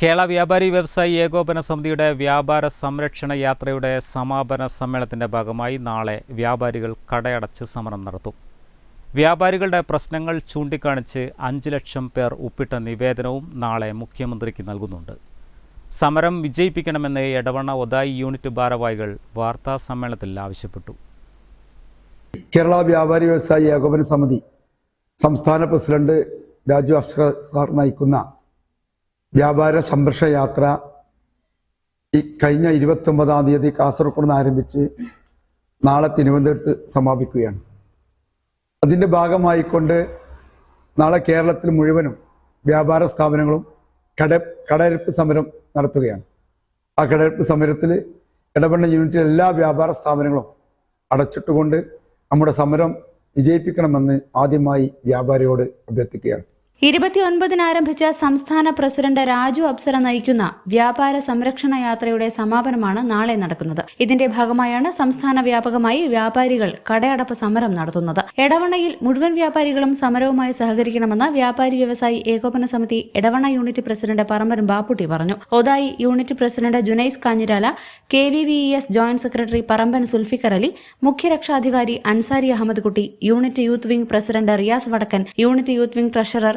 Kerala വ്യാപാരി വ്യവസായി ഏകോപന സമിതിയുടെ വ്യാപാര സംരക്ഷണ യാത്രയുടെ സമാപന സമ്മേളനത്തിന്റെ ഭാഗമായി നാളെ വ്യാപാരികൾ കടയടച്ച് സമരം നടത്തും. വ്യാപാരികളുടെ പ്രശ്നങ്ങൾ ചൂണ്ടിക്കാണിച്ച് അഞ്ച് ലക്ഷം പേർ ഒപ്പിട്ട നിവേദനവും നാളെ മുഖ്യമന്ത്രിക്ക് നൽകുന്നുണ്ട്. സമരം വിജയിപ്പിക്കണമെന്ന് എടവണ്ണ ഒതായി യൂണിറ്റ് ഭാരവാഹികൾ വാർത്താ സമ്മേളനത്തിൽ ആവശ്യപ്പെട്ടു. കേരള വ്യാപാരി വ്യവസായി ഏകോപന സമിതി സംസ്ഥാന പ്രസിഡന്റ് രാജു അക്ഷര സാർ നയിക്കുന്ന വ്യാപാര സംഘർഷ യാത്ര ഈ കഴിഞ്ഞ ഇരുപത്തി ഒമ്പതാം തീയതി കാസർഗോഡ് നിന്ന് ആരംഭിച്ച് നാളെ തിരുവനന്തപുരത്ത് സമാപിക്കുകയാണ്. അതിന്റെ ഭാഗമായിക്കൊണ്ട് നാളെ കേരളത്തിൽ മുഴുവനും വ്യാപാര സ്ഥാപനങ്ങളും കട കടയിരുപ്പ് സമരം നടത്തുകയാണ്. ആ കടയിരുപ്പ് സമരത്തിൽ ഇടപെട യൂണിറ്റിലെ എല്ലാ വ്യാപാര സ്ഥാപനങ്ങളും അടച്ചിട്ടുകൊണ്ട് നമ്മുടെ സമരം വിജയിപ്പിക്കണമെന്ന് ആദ്യമായി വ്യാപാരിയോട് അഭ്യർത്ഥിക്കുകയാണ്. ഇരുപത്തിയൊൻപതിന് ആരംഭിച്ച സംസ്ഥാന പ്രസിഡന്റ് രാജു അപ്സര നയിക്കുന്ന വ്യാപാര സംരക്ഷണ യാത്രയുടെ സമാപനമാണ് നാളെ നടക്കുന്നത്. ഇതിന്റെ ഭാഗമായാണ് സംസ്ഥാന വ്യാപകമായി വ്യാപാരികൾ കടയടപ്പ് സമരം നടത്തുന്നത്. എടവണയിൽ മുഴുവൻ വ്യാപാരികളും സമരവുമായി സഹകരിക്കണമെന്ന് വ്യാപാരി വ്യവസായി ഏകോപന സമിതി എടവണ യൂണിറ്റ് പ്രസിഡന്റ് പറമ്പരം ബാപ്പുട്ടി പറഞ്ഞു. Othayi unit president Junais Kanjirala K V V S joint secretary Paramban Sulfiqar Ali മുഖ്യരക്ഷാധികാരി Ansari Ahammed Kutty unit youth wing president Riyas Vadakkan unit youth wing treasurer